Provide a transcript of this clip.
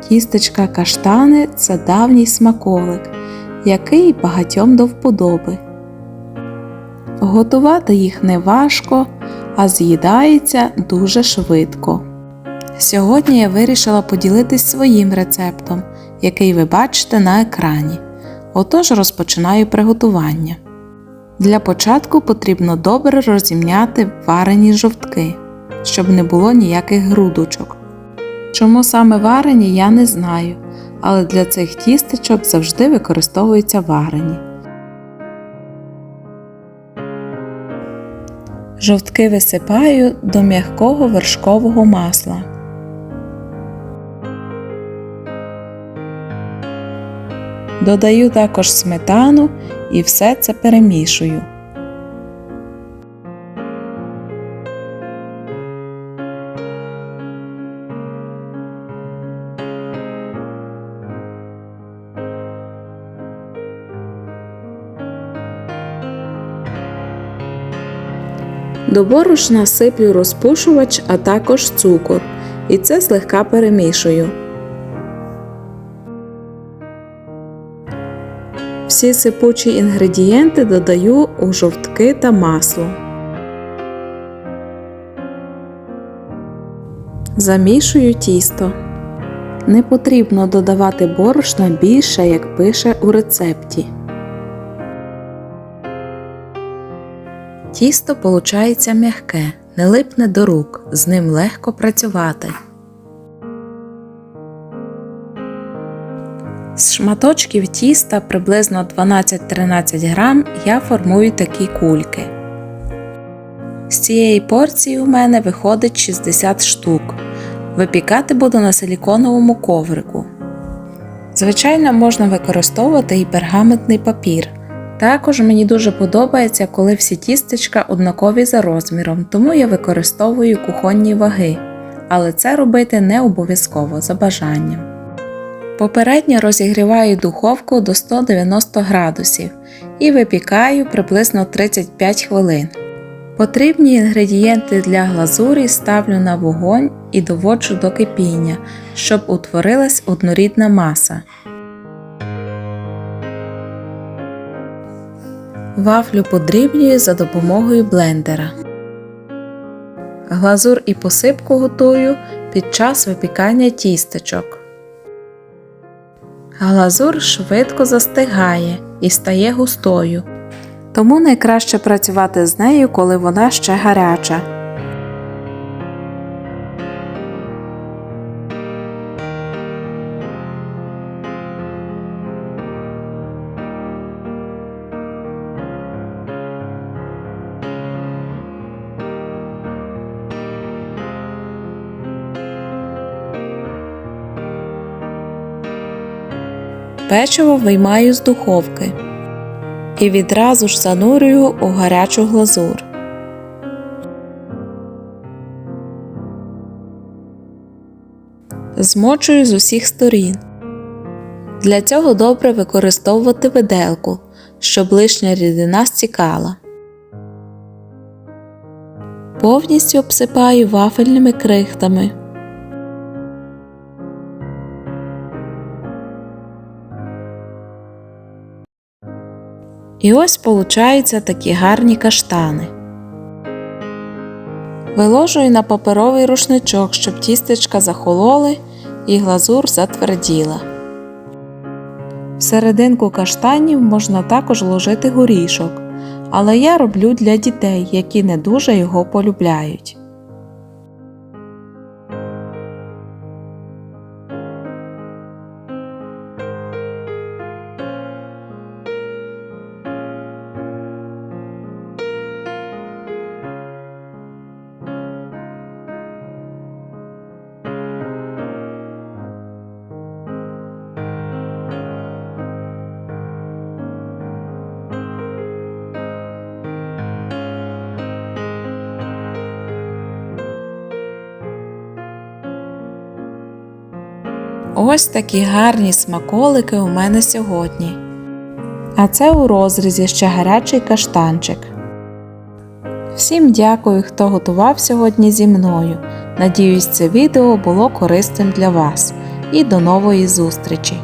Тістечка каштани це давній смаколик, який багатьом до вподоби. Готувати їх не важко, а з'їдається дуже швидко. Сьогодні я вирішила поділитись своїм рецептом, який ви бачите на екрані. Отож розпочинаю приготування. Для початку потрібно добре розімняти варені жовтки, щоб не було ніяких грудочок. Чому саме варені, я не знаю, але для цих тістечок завжди використовуються варені. Жовтки висипаю до м'якого вершкового масла. Додаю також сметану і все це перемішую. До борошна сиплю розпушувач, а також цукор, і це злегка перемішую. Всі сипучі інгредієнти додаю у жовтки та масло. Замішую тісто. Не потрібно додавати борошна більше, як пише у рецепті. Тісто получається м'яке, не липне до рук, з ним легко працювати. З шматочків тіста приблизно 12-13 грам я формую такі кульки. З цієї порції у мене виходить 60 штук. Випікати буду на силіконовому коврику. Звичайно, можна використовувати і пергаментний папір. Також мені дуже подобається, коли всі тістечка однакові за розміром, тому я використовую кухонні ваги, але це робити не обов'язково за бажанням. Попередньо розігріваю духовку до 190 градусів і випікаю приблизно 35 хвилин. Потрібні інгредієнти для глазурі ставлю на вогонь і доводжу до кипіння, щоб утворилась однорідна маса. Вафлю подрібнюю за допомогою блендера. Глазур і посипку готую під час випікання тістечок. Глазур швидко застигає і стає густою, тому найкраще працювати з нею, коли вона ще гаряча. Печиво виймаю з духовки і відразу ж занурюю у гарячу глазур. Змочую з усіх сторін. Для цього добре використовувати виделку, щоб лишня рідина стікала. Повністю обсипаю вафельними крихтами. І ось получаються такі гарні каштани. Виложую на паперовий рушничок, щоб тістечка захололи і глазур затверділа. В серединку каштанів можна також вложити горішок, але я роблю для дітей, які не дуже його полюбляють. Ось такі гарні смаколики у мене сьогодні. А це у розрізі ще гарячий каштанчик. Всім дякую, хто готував сьогодні зі мною. Надіюсь, це відео було корисним для вас. і до нової зустрічі!